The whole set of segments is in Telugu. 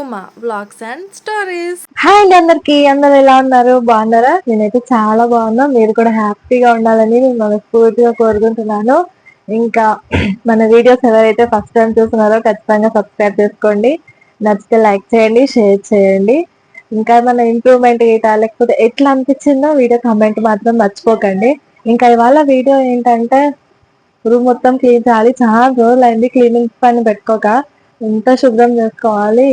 Uma blogs and stories hi అండి అందరికి. అందరు ఎలా ఉన్నారు? బాగున్నారా? నేనైతే చాలా బాగున్నా. మీరు కూడా హ్యాపీగా ఉండాలని నేను మనస్ఫూర్తిగా కోరుకుంటున్నాను. ఇంకా మన వీడియోస్ ఎవరైతే ఫస్ట్ టైం చూస్తున్నారో ఖచ్చితంగా సబ్స్క్రైబ్ చేసుకోండి. నచ్చితే లైక్ చేయండి షేర్ చేయండి. ఇంకా మన ఇంప్రూవ్మెంట్ ఏటా లేకపోతే ఎట్లా అనిపించిందో వీడియో కామెంట్ మాత్రం మర్చిపోకండి. ఇంకా ఇవాళ వీడియో ఏంటంటే రూమ్ మొత్తం క్లీన్ చేయాలి. చాలా రోజులు అయింది క్లీనింగ్ పని పెట్టుకోక. ఎంత శుభ్రం చేసుకోవాలి?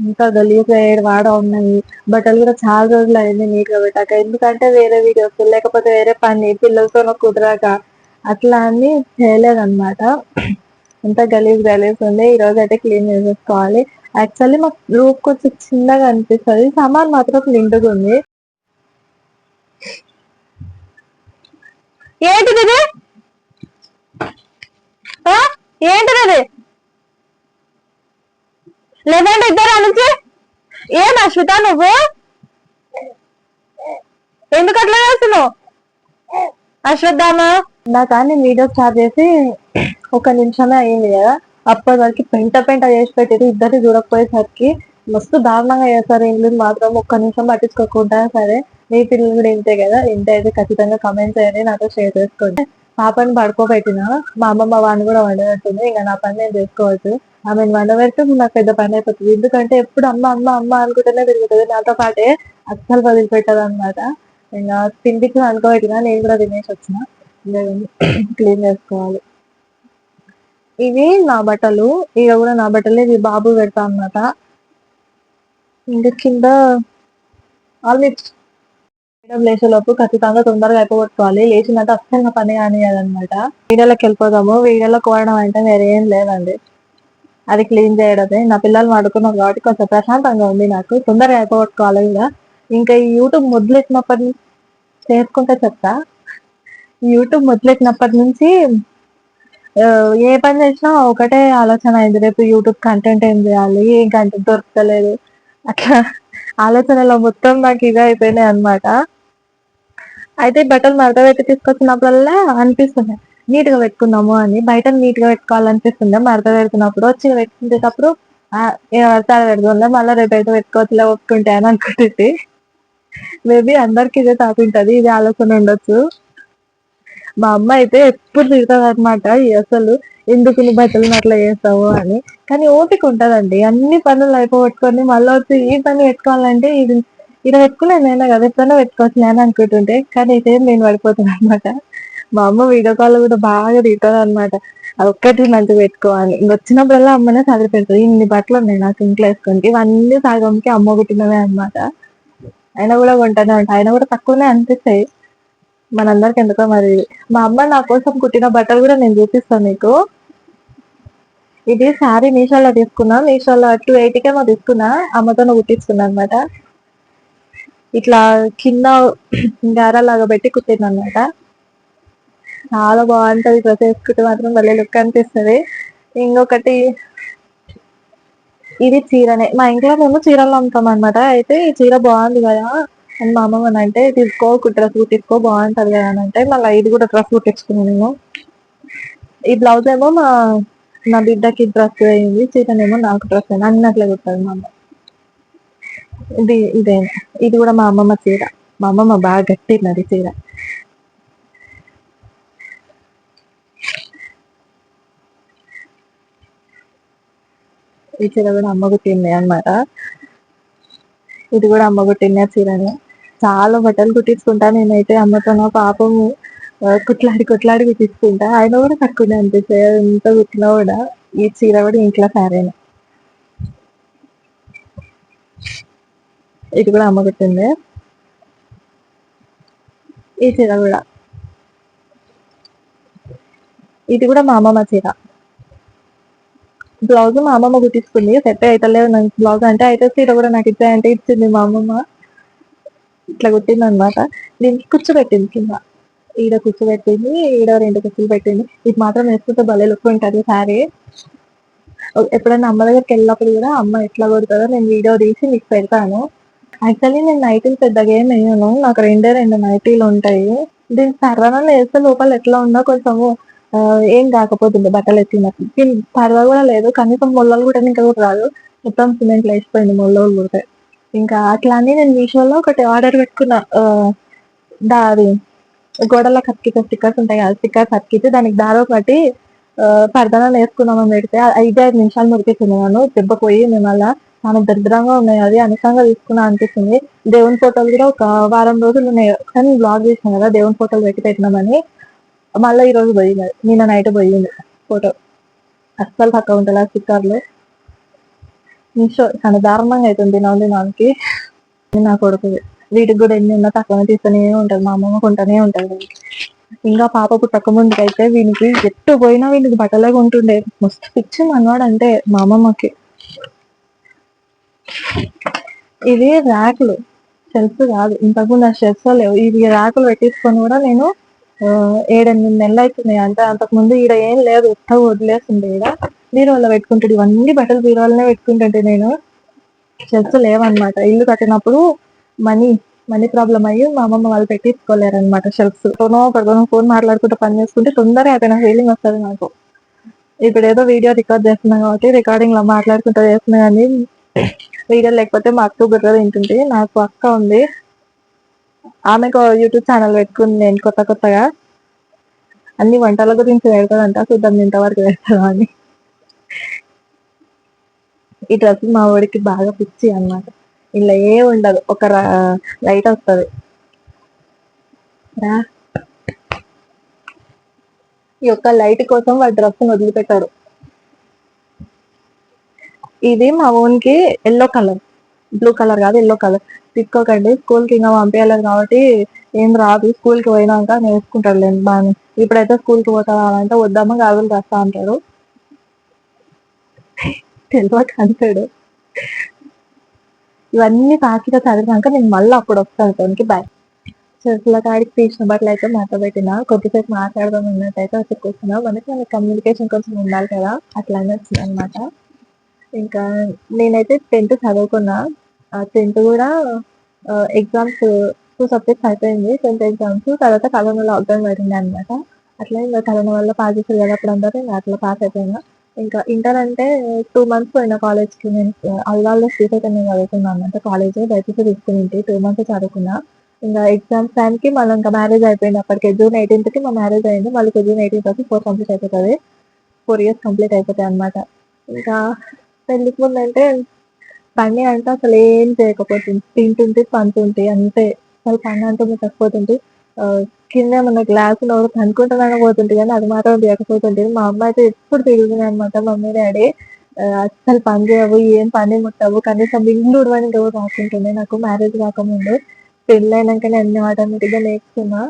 ఇంకా గలీజ్ ఏడు వాడ ఉన్నాయి. బట్టలు కూడా చాలా రోజులు అయింది నీట్గా పెట్టాక. ఎందుకంటే వేరే వీడియోస్ లేకపోతే వేరే పని పిల్లలతో కుదరక. అట్లా అని చేయలేదన్నమాట. ఎంత గలీజ్ గలీజ్ ఉంది. ఈ రోజు అయితే క్లీన్ చేసేసుకోవాలి. యాక్చువల్లీ మా రూమ్ కొంచెం చిన్నగా అనిపిస్తుంది. సామాన్ మాత్రం నిండుగా ఉంది. ఏంటిది ఏంటిది లేదంటే ఇద్దరు నుంచి ఏం అశ్విత నువ్వు? ఎందుకు అట్లా చేస్తున్నావు? అశ్వత్థామా? నా కానీ వీడియో స్టార్ట్ చేసి ఒక నిమిషమే అయింది కదా. అప్పటి వరకు పెంట పెంట చేసి పెట్టేది ఇద్దరు చూడకపోయేసరికి మస్తు దారుణంగా చేస్తారు ఇంగ్లీష్ మాత్రం. ఒక్క నిమిషం పట్టించుకోకుండా సరే. మీ పిల్లలు కూడా ఇంతే కదా. ఇంత అయితే ఖచ్చితంగా కమెంట్ చేయండి నాతో షేర్ చేసుకోండి. పాపని పడుకోబెట్టిన మా అమ్మమ్మ వాడిని కూడా వండబెట్టింది ఇంకా నా పని నేను చేసుకోవచ్చు ఆమెను వండబెడితే నాకు పెద్ద పని అయిపోతుంది. ఎందుకంటే ఎప్పుడు అమ్మ అమ్మ అమ్మ అనుకుంటూనే తిరుగుతుంది నాతో పాటే అస్సలు వదిలిపెట్టదు అనమాట ఇంకా తిండికి అనుకోబెట్టిన నేను కూడా తినేసి వచ్చిన. క్లీన్ చేసుకోవాలి. ఇవి నా బట్టలు. ఇవి కూడా నా బట్టలు ఇవి బాబు పెడతా అన్నమాట. ఇంకా కింద మేడం లేచేలోపు ఖచ్చితంగా తొందరగా అయిపోగొట్టుకోవాలి. లేచినట్టు అస్సలు నా పని కానియదనమాట వీడియోలోకి వెళ్ళిపోదాము. వీడియోలో కోవడం అంటే వేరే ఏం లేదండి. అది క్లీన్ చేయడమే. నా పిల్లలు వాడుకున్నారు కాబట్టి కొంచెం ప్రశాంతంగా ఉంది నాకు. తొందరగా అయిపోగొట్టుకోవాలి కూడా. ఇంకా ఈ యూట్యూబ్ మొదలెట్టినప్పటి నుంచి చేసుకుంటే చెప్తా. యూట్యూబ్ మొదలెట్టినప్పటి నుంచి ఏ పని చేసినా ఒకటే ఆలోచన అయింది. రేపు యూట్యూబ్ కంటెంట్ ఏం చేయాలి? ఏం కంటెంట్ దొరకలేదు అట్లా ఆలోచనలో మొత్తం నాకు ఇదే అయిపోయినాయి అనమాట అయితే బట్టలు మడత పెట్టి తీసుకొచ్చినప్పుడల్లా అనిపిస్తుంది నీట్గా పెట్టుకుందాము అని బయట నీట్గా పెట్టుకోవాలనిపిస్తుంది మడత పెడుతున్నప్పుడు వచ్చి పెట్టుకునేటప్పుడు ఆ, పెడుతుందా మళ్ళీ రేపు అయితే పెట్టుకోవచ్చులే ఒప్పుకుంటే అని అనుకుంటుంది మేబీ అందరికి ఇదే థాట్ ఇది ఆలోచన ఉండొచ్చు. మా అమ్మ అయితే ఎప్పుడు తిడుతుంది అనమాట అసలు ఎందుకు నువ్వు బట్టలు అట్లా చేస్తావు? అని. కానీ ఓపిక ఉంటదండి. అన్ని పనులు అయిపోగొట్టుకొని మళ్ళీ వచ్చి ఈ పని పెట్టుకోవాలంటే ఇది ఇలా పెట్టుకోలేదు నేను కదా ఎప్పుడైనా పెట్టుకోవచ్చు నేను అనుకుంటుంటే కానీ అయితే నేను పడిపోతాను అనమాట మా అమ్మ వీడియో కాల్ కూడా బాగా తింటుంది అనమాట ఒక్కటి మంచిగా పెట్టుకోవాలి వచ్చినప్పుడల్లా అమ్మనే చదివి పెడుతుంది ఇన్ని బట్టలు ఉన్నాయి నాకు ఇంట్లో వేసుకోండి ఇవన్నీ సగంకి అమ్మ కుట్టినవే అనమాట అయినా కూడా కొంటానే ఉంటాయి ఆయన కూడా తక్కువనే అనిపిస్తాయి. మనందరికి ఎందుకో మరి. మా అమ్మ నా కోసం కుట్టిన బట్టలు కూడా నేను చూపిస్తాను మీకు. ఇది శారీ మీషోలో తీసుకున్నా. మీషోలో టూ ఎయిటీకేమో తీసుకున్నా. అమ్మతోనే కుట్టించుకున్నా అనమాట ఇట్లా కింద గారా లాగా పెట్టి కుట్టింది అనమాట చాలా బాగుంటది డ్రెస్ వేసుకుంటే మాత్రం భలే లుక్ అనిపిస్తుంది. ఇంకొకటి ఇది చీరనే. మా ఇంట్లో మేము చీరలు అమ్ముతాం అనమాట అయితే ఈ చీర బాగుంది కదా అని మా అమ్మమ్మ అని అంటే తీసుకో డ్రెస్ కుట్టించుకో బాగుంటది కదా అని అంటే మళ్ళీ ఇది కూడా డ్రెస్ కుట్టించుకున్నాను నేను ఈ బ్లౌజ్ ఏమో మా నా బిడ్డకి డ్రెస్ అయింది చీరనేమో నాకు డ్రెస్ అయింది అన్నట్లే కుట్టాలి మా అమ్మ. ఇది ఇదే. ఇది కూడా మా అమ్మమ్మ చీర. మా అమ్మమ్మ బాగా గట్టిన్నది చీర. ఈ చీర కూడా అమ్మ కుట్టింది అన్నమాట. ఇది కూడా అమ్మ కుట్టిన చీరని. చాలా బట్టలు కుట్టించుకుంటా నేనైతే అమ్మతో నా పాపము కుట్లాడి కుట్లాడి కుట్టించుకుంటా. ఆయన కూడా తక్కువనే అనిపిస్తాయి. ఎంత కుట్టినా కూడా ఈ చీర కూడా ఇంట్లో సారేనే. ఇది కూడా అమ్మ కుట్టింది ఈ చీర కూడా. ఇది కూడా మా అమ్మమ్మ చీర. బ్లౌజ్ మా అమ్మమ్మ కుట్టించుకుంది. సెట్ అవుతలేదు నాకు బ్లౌజ్ అంటే అయితే చీర కూడా నాకు ఇచ్చాయంటే ఇచ్చింది మా అమ్మమ్మ. ఇట్లా కుట్టింది అనమాట దీనికి కూర్చోబెట్టింది కింద. ఈడ కూర్చోబెట్టింది ఈడ రెండు కుర్చీలు పెట్టింది. ఇది మాత్రం వేసుకుంటే భలే లుక్ ఉంటుంది సారీ. ఎప్పుడైనా అమ్మ దగ్గరికి వెళ్ళినప్పుడు కూడా అమ్మ ఎట్లా కొడుతుందో నేను వీడియో తీసి మీకు పెడతాను. యాక్చువల్లీ నేను నైటీలు పెద్దగా ఏం వేయను. నాకు రెండే రెండు నైటీలు ఉంటాయి. దీని సర్వన వేస్తే లోపల ఎట్లా ఉన్నా కొంచెము ఏం కాకపోతుంది బట్టలు ఎత్తినట్టు దీని పర్వ కూడా లేదు. కనీసం ముళ్ళలు కూడా ఇంకా కూడా రాదు. మొత్తం సిమెంట్ లేచిపోయింది మొల్లో కూడా. ఇంకా అట్లా అని నేను మీషోలో ఒకటి ఆర్డర్ పెట్టుకున్నా దారి గోడల అది స్టిక్కర్స్ ఉంటాయి కదా స్టిక్కర్స్ అతికితే దానికి దారో కట్టి ఆ, వేసుకున్నామని పెడితే ఐదు ఐదు నిమిషాలు మురికిస్తుంది నన్ను. దెబ్బ పోయి మేము అలా చాలా దరిద్రంగా ఉన్నాయి. అది అనవసరంగా తీసుకున్నా అనిపిస్తుంది. దేవుని ఫోటోలు కూడా ఒక వారం రోజులు ఉన్నాయి. కానీ బ్లాగ్ చేసిన కదా దేవుని ఫోటోలు పెట్టి పెట్టినామని మళ్ళీ ఈ రోజు పోయింది. నిన్న నైట్ పోయింది ఫోటో అస్సలు తక్కువ ఉంటుంది ఆ స్టిక్కర్లు. మీషో చాలా దారుణంగా అవుతుంది తినాలి నాకి నా కొడుకు. వీటికి కూడా ఎన్ని ఉన్నా తక్కువ తీస్తూనే ఉంటుంది మా అమ్మమ్మ కొంటూనే ఉంటుంది ఇంకా పాప పుట్టక ముందుకైతే అయితే వీనికి ఎట్టు పోయినా వీనికి బట్టలాగా ఉంటుండే మస్తు పిచ్చి మనవాడు అంటే మా అమ్మమ్మకి. ఇది ర్యాక్లు. షెల్ఫ్ కాదు. ఇంతకుముందు ఆ షెల్ఫ్ లేవు. ఇవి ర్యాకులు పెట్టించుకొని కూడా నేను ఏడెనిమిది నెలలు అవుతున్నాయి అంటే. అంతకుముందు ఈడ ఏం లేదు. ఉత్త వదిలేస్తుంది ఈడ. బీరువాలో పెట్టుకుంటాడు. ఇవన్నీ బట్టలు బీరువాలోనే పెట్టుకుంటుంటే నేను షెల్ఫ్స్ లేవన్నమాట ఇల్లు కట్టినప్పుడు మనీ మనీ ప్రాబ్లం అయ్యి మా అమ్మమ్మ వాళ్ళు పెట్టించుకోలేరు అనమాట షెల్ఫ్స్ కొనో పడుకోనో ఫోన్ మాట్లాడుకుంటూ పని చేసుకుంటే తొందరగా అయిపోయిన ఫీలింగ్ వస్తుంది నాకు. ఇప్పుడు ఏదో వీడియో రికార్డ్ చేస్తున్నాం కాబట్టి రికార్డింగ్లో మాట్లాడుకుంటూ చేస్తున్నా కానీ వీడియో లేకపోతే మా అక్క బుర్ర తింటుంది నాకు అక్క ఉంది. ఆమెకు యూట్యూబ్ ఛానల్ పెట్టుకుంది నేను కొత్త కొత్తగా అన్ని వంటల గురించి పెడతాదంట చూద్దాం ఇంతవరకు పెడతాను అని. ఈ డ్రెస్ మా వాడికి బాగా పిచ్చి అన్నమాట. ఇలా ఏ ఉండదు. ఒక లైట్ వస్తుంది. ఈ యొక్క లైట్ కోసం వాడి డ్రెస్ వదిలిపెట్టాడు. ఇది మా ఓన్కి ఎల్లో కలర్ బ్లూ కలర్ కాదు ఎల్లో కలర్ తీసుకోకండి స్కూల్కి ఇంకా పంపించలేదు కాబట్టి ఏం రాదు. స్కూల్కి పోయినాక నేర్చుకుంటాడు లేదు బాగా ఇప్పుడైతే స్కూల్కి పోతా అంటే వద్దామా గాజులు రాస్తా అంటాడు తెలియక అంటాడు. ఇవన్నీ తాకిగా చదివినాక నేను మళ్ళీ అప్పుడు వస్తాను తనకి బాయ్ చెట్ల కాడికి తీసిన బట్టలు అయితే మాట్లాడబెట్టిన పెట్టిన. కొద్దిసేపు మాట్లాడదాం అన్నట్టయితే వచ్చి కూర్చున్నా మనకి కమ్యూనికేషన్ కొంచెం ఉండాలి కదా. అట్లానే వచ్చింది అనమాట ఇంకా నేనైతే టెన్త్ చదువుకున్నా. టెన్త్ కూడా ఎగ్జామ్స్ టూ సబ్జెక్ట్స్ అయిపోయింది. టెన్త్ ఎగ్జామ్స్ తర్వాత కరోనా లాక్డౌన్ పడింది అనమాట అట్లా ఇంకా కరోనా వల్ల పాస్ చేసారు కదా అప్పుడు అందరూ ఇంకా అట్లా పాస్ అయిపోయినా. ఇంకా ఇంటర్ అంటే టూ మంత్స్ పోయిన కాలేజ్కి నేను అల్వాల్లో నేను చదువుకున్నాను అనమాట కాలేజ్ బయటకు తీసుకుని టూ మంత్స్ చదువుకున్నా. ఇంకా ఎగ్జామ్స్ టైంకి మళ్ళీ ఇంకా మ్యారేజ్ అయిపోయింది అప్పటికి జూన్ ఎయిటీన్త్కి మా మ్యారేజ్ అయింది. మళ్ళీ జూన్ ఎయిటీన్త్ వరకు ఫోర్ కంప్లీట్ అయిపోతుంది ఫోర్ ఇయర్స్ కంప్లీట్ అయిపోతాయి అనమాట ఇంకా పెళ్ళికి ముందు అంటే పని అంటే అసలు ఏం చేయకపోతుంది తింటుంటే పంటుంటే అంతే. అసలు పని అంటే ముట్టకపోతుంటే కింద మన గ్లాస్లో కనుక్కుంటున్నాను పోతుంటే కానీ అది మాత్రం తీయకపోతుంటే మా అమ్మ అయితే ఎప్పుడు తిరుగుతుంది అనమాట మమ్మీ డాడీ అస్సలు పని చేయవు ఏం పని ముట్టవు కనీసం ఇల్లు ఉడవని ఎవరు రాకుంటుండే నాకు మ్యారేజ్ కాకముందు పెళ్ళైనాకనే అన్ని ఆటోమేటిక్గా నేర్చుకున్నా.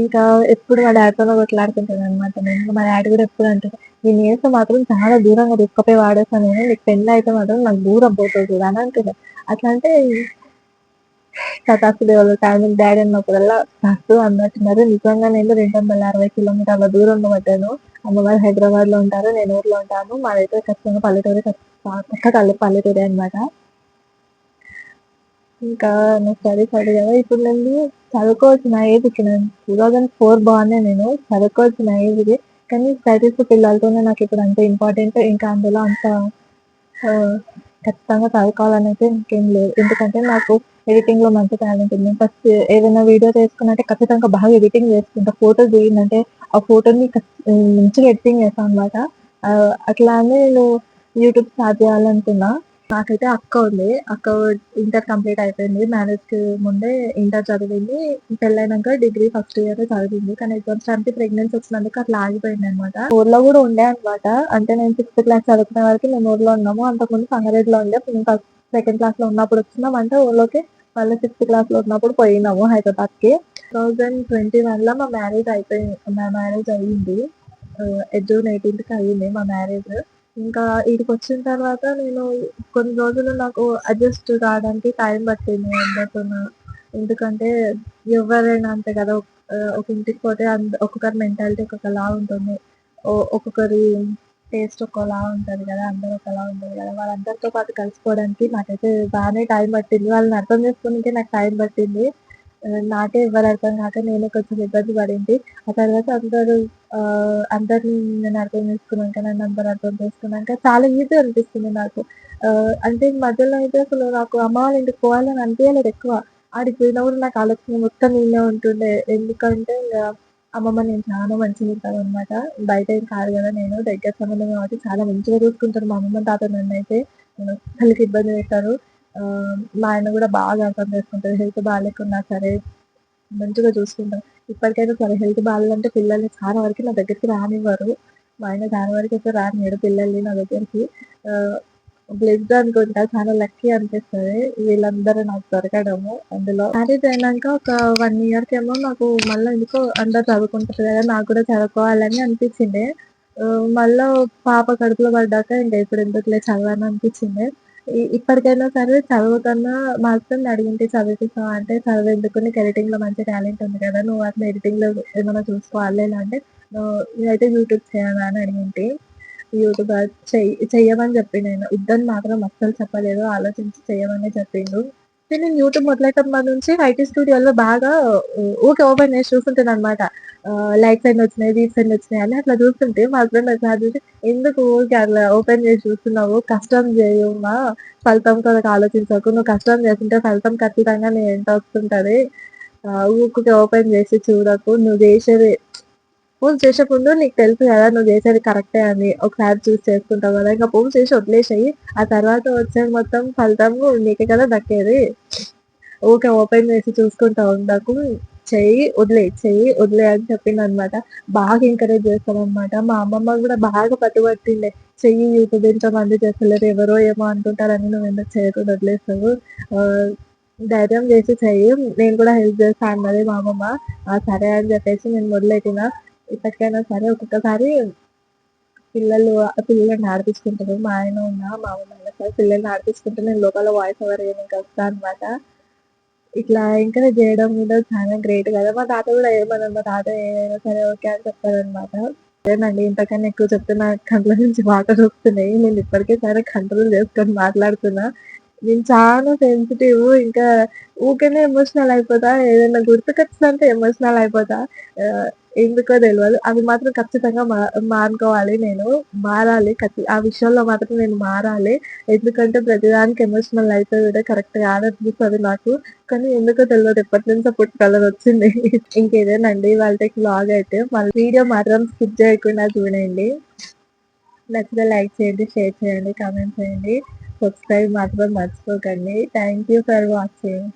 ఇంకా ఎప్పుడు మా డాడీతో కొట్లాడుకుంటాను అనమాట నేను మా డాడీ కూడా ఎప్పుడు అంటారు నేను వేస్తే మాత్రం చాలా దూరంగా తీసుకుపోయి వాడేస్తాను నేను నీకు పెళ్ళి అయితే మాత్రం నాకు దూరం పోతుంది అని అంటున్నాను అట్లా అంటే శతాస్తి దేవుడు ఫ్యామిలీ డాడీ అన్నప్పుడల్లా ఫస్ట్ అన్నట్టున్నారు నిజంగా నేను రెండు వందల అరవై కిలోమీటర్ల దూరంలో పడ్డాను. అమ్మవారు హైదరాబాద్లో ఉంటారు నేను ఊర్లో ఉంటాను. మాదైతే ఖచ్చితంగా పల్లెటూరు పక్క కళ్ళు పల్లెటూరే అనమాట ఇంకా నా స్టడీస్ అది కదా ఇప్పుడు నేను చదువుకోవాల్సిన ఏజ్ నేను టూ థౌజండ్ ఫోర్ బాగున్నా నేను చదువుకోవాల్సిన ఏజ్ ఇది కానీ స్టడీస్ పిల్లలతోనే నాకు ఇప్పుడు అంత ఇంపార్టెంట్ ఇంకా అందులో అంత ఖచ్చితంగా చదువుకోవాలని అయితే ఇంకేం లేదు. ఎందుకంటే నాకు ఎడిటింగ్లో మంచి టాలెంట్ ఉంది. ఫస్ట్ ఏదైనా వీడియో చేసుకున్నట్టే ఖచ్చితంగా బాగా ఎడిటింగ్ చేసుకుంటా. ఫోటో దిగిందంటే ఆ ఫోటోని మంచిగా ఎడిటింగ్ చేస్తాను అనమాట అట్లా అని నేను యూట్యూబ్ స్టార్ట్ చేయాలనుకున్నా. నాకైతే అక్క ఉంది. అక్క ఇంటర్ కంప్లీట్ అయిపోయింది. మ్యారేజ్కి ముందే ఇంటర్ చదివింది. పెళ్ళైనాక డిగ్రీ ఫస్ట్ ఇయర్ చదివింది. కానీ ఎగ్జామ్స్ టైంకి ప్రెగ్నెన్సీ వచ్చినందుకు అట్లా ఆగిపోయింది అనమాట ఊర్లో కూడా ఉండే అనమాట అంటే నేను సిక్స్త్ క్లాస్ చదువుకునే వరకు మేము ఊర్లో ఉన్నాము. అంతకుముందు సంగారెడ్డిలో ఉండే. ఫస్ట్ సెకండ్ క్లాస్లో ఉన్నప్పుడు వచ్చినాం. అంటే ఊర్లోకి మళ్ళీ సిక్స్త్ క్లాస్లో ఉన్నప్పుడు పోయినాము హైదరాబాద్కి థౌజండ్ ట్వంటీ వన్లో మా మ్యారేజ్ అయిపోయింది మా మ్యారేజ్ అయ్యింది. జూన్ ఎయిటీన్త్కి అయ్యింది మా మ్యారేజ్. ఇంకా ఇక్కడికి వచ్చిన తర్వాత నేను కొన్ని రోజులు నాకు అడ్జస్ట్ కావడానికి టైం పట్టింది అందరితో ఎందుకంటే ఎవరైనా అంతే కదా ఒక- ఇంటికి పోతే అంద- ఒక్కొక్కరి మెంటాలిటీ ఒక్కొక్కలా ఉంటుంది. ఒక్కొక్కరి టేస్ట్ ఒక్కోలా ఉంటుంది కదా అందరూ ఒకలా ఉంటుంది కదా. వాళ్ళందరితో పాటు కలిసిపోవడానికి నాకైతే బాగానే టైం పట్టింది. వాళ్ళని అర్థం చేసుకోవడానికి నాకు టైం పట్టింది. నాకే ఎవ్వరు అర్థం కాక నేనే కొంచెం ఇబ్బంది పడింది. ఆ తర్వాత అందరూ అందరిని నేను అర్థం చేసుకున్నాక, నన్నందరూ అర్థం చేసుకున్నాక చాలా ఈజీ అనిపిస్తుంది నాకు. అంటే మధ్యలో అయితే అసలు నాకు అమ్మ వాళ్ళ ఇంటికి పోవాలని అనిపించలేదు ఎక్కువ. ఆడికి పోయినప్పుడు నాకు ఆలోచన మొత్తం నేనే ఉంటుండే. ఎందుకంటే అమ్మమ్మ నేను చాలా మంచిగా ఉంటాను అనమాట బయట ఏం కాదు కదా నేను దగ్గర సంబంధం కాబట్టి చాలా మంచిగా చూసుకుంటారు మా అమ్మమ్మ, తాత నన్ను నేను వాళ్ళకి ఇబ్బంది పెట్టారు మా ఆయన కూడా బాగా అర్థం చేసుకుంటారు. హెల్త్ బాగాలేకున్నా సరే మంచిగా చూసుకుంటారు. ఇప్పటికైనా సరే హెల్త్ బాగాలేదంటే పిల్లల్ని చాలా వరకు నా దగ్గరికి రానివ్వరు. మా ఆయన దాని వరకు అయితే రానివ్వడు పిల్లల్ని నా దగ్గరికి. బ్లెస్డ్ అనుకుంటా. చాలా లక్కీ అనిపిస్తుంది వీళ్ళందరూ నాకు దొరకడము అందులో. మ్యారేజ్ అయినాక ఒక వన్ ఇయర్కి ఏమో నాకు మళ్ళీ ఎందుకో అందరు చదువుకుంటారు కదా! నాకు కూడా చదువుకోవాలని అనిపించింది. మళ్ళీ పాప కడుపులో పడ్డాక ఇంకా ఇప్పుడు ఎందుకులే చదవాలని అనిపించింది. ఇప్పటికైనా సరే చదువుకన్నా మా హస్బెండ్‌ని అడిగింటి చదివిపిస్తావా అంటే, చదువెందుకు నీకు ఎడిటింగ్‌లో మంచి టాలెంట్ ఉంది కదా! నువ్వు అట్లా ఎడిటింగ్‌లో ఏమైనా చూసుకోవాలి ఆన్‌లైన్‌లో అంటే, నేనైతే యూట్యూబ్ చేయాలా అని అడిగింటే యూట్యూబ్ చెయ్యమని చెప్పిన ఆయన ఇద్దరు మాత్రం అస్సలు చెప్పలేదు. ఆలోచించి చేయమని చెప్పిండు. అయితే నేను యూట్యూబ్ మొదలెట్టినప్పటి నుంచి ఐటీ స్టూడియోలో బాగా ఊకే ఓపెన్ చేసి చూస్తుంటాను అనమాట లైక్స్ ఎన్నొచ్చినాయి, అన్ని వచ్చినాయి అని అట్లా చూస్తుంటే మా హస్బెండ్ అట్లా చూసి, "ఎందుకు ఊరికే అట్లా ఓపెన్ చేసి చూస్తున్నావు? కష్టం చేయమ్మా, ఫలితం కొరకు ఆలోచించకు. నువ్వు కష్టం చేస్తుంటే ఫలితం ఖచ్చితంగా నీ ఎంత వస్తుంటది. ఊరికి ఓపెన్ చేసి చూడకు. నువ్వు చేసేది ఫోన్ చేసే ముందు నీకు తెలుసు కదా! నువ్వు చేసేది కరెక్టే అని. ఒకసారి చూసి చేసుకుంటావు కదా! ఇంకా ఫోన్ చేసి వదిలేసాయి ఆ తర్వాత వచ్చేది మొత్తం ఫలితం నీకే కదా దక్కేది. ఓకే ఓపెన్ చేసి చూసుకుంటా ఉండకు. చెయ్యి, వదిలే చెయ్యి, వదిలే అని చెప్పిండనమాట. బాగా ఎంకరేజ్ చేస్తాడనమాట. మా అమ్మమ్మ కూడా బాగా పట్టుబట్టిండే. చెయ్యి యూట్యూబ్ ఇంతమంది చేస్తలేరు. ఎవరో ఏమో అనుకుంటారని నువ్వు ఎందుకు చేయకుండా వదిలేస్తావు? ధైర్యం చేసి చెయ్యి. నేను కూడా హెల్ప్ చేస్తాను అన్నది మా అమ్మమ్మ. సరే అని చెప్పేసి నేను మొదలెట్టిన. ఇప్పటికైనా సరే ఒక్కొక్కసారి పిల్లలు పిల్లల్ని ఆడిపిచ్చుకుంటారు. మా ఆయన ఉన్నా, మా అమ్మ అయినా సరే పిల్లల్ని ఆడిపించుకుంటే నేను లోపల వాయిస్ ఓవర్ ఇయనీకి వస్తాను అనమాట. ఇట్లా ఎంకరేజ్ చేయడం కూడా చాలా గ్రేట్ కదా! మా తాత కూడా ఏమన్నా మా తాత ఏదైనా సరే ఓకే అని చెప్తారనమాట. అదేనండి ఇంతకన్నా ఎక్కువ చెప్తే నా కండ్ల నుంచి వాటర్ వస్తున్నాయి. నేను ఇప్పటికే చాలా కంట్రోల్ చేసుకొని మాట్లాడుతున్నా. నేను చాలా సెన్సిటివ్. ఇంకా ఊకనే ఎమోషనల్ అయిపోతా. ఏదైనా గుర్తుకొచ్చిందంటే ఎమోషనల్ అయిపోతా. ఎందుకో తెలియదు అది మాత్రం ఖచ్చితంగా మా మానుకోవాలి నేను. మారాలి. ఖచ్చి ఆ విషయంలో మాత్రం నేను మారాలి. ఎందుకంటే ప్రతిదానికి ఎమోషనల్ అయిపోవుడే కరెక్ట్ కాదనిపిస్తది నాకు. కానీ ఎందుకో తెలవదు ఎప్పటినుంచో పుట్టుకలొచ్చింది. ఇంకేదేనండి వాళ్ళ బ్లాగ్ అయితే. మళ్ళీ వీడియో మాత్రం స్కిప్ చేయకుండా చూడండి. నచ్చితే లైక్ చేయండి, షేర్ చేయండి, కామెంట్ చేయండి. సబ్స్క్రైబ్ మాత్రం మర్చిపోకండి. Thank you for watching.